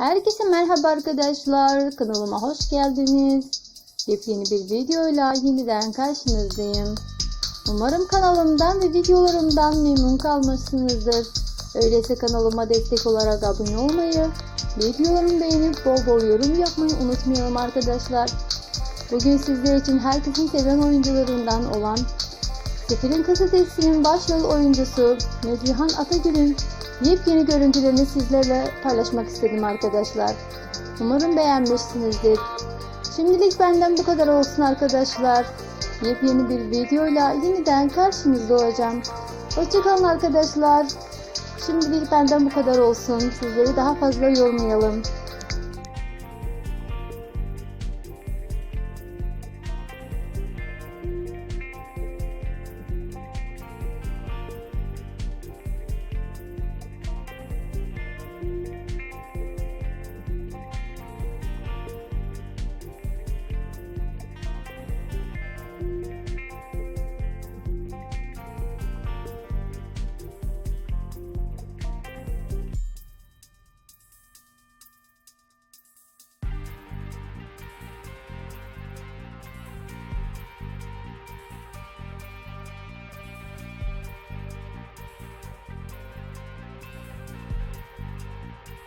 Herkese merhaba arkadaşlar. Kanalıma hoş geldiniz. Yepyeni bir videoyla yeniden karşınızdayım. Umarım kanalımdan ve videolarımdan memnun kalmışsınızdır. Öyleyse kanalıma destek olarak abone olmayı, videolarımı beğenip bol bol yorum yapmayı unutmayalım arkadaşlar. Bugün sizler için herkesin seven oyuncularından olan Sefir'in Kızı dizisinin başrol oyuncusu Nezlihan Atagül'ün yepyeni görüntülerini sizlerle paylaşmak istedim arkadaşlar. Umarım beğenmişsinizdir. Şimdilik benden bu kadar olsun arkadaşlar. Yepyeni bir videoyla yeniden karşınızda olacağım. Hoşçakalın arkadaşlar. Şimdilik benden bu kadar olsun. Sizleri daha fazla yormayalım.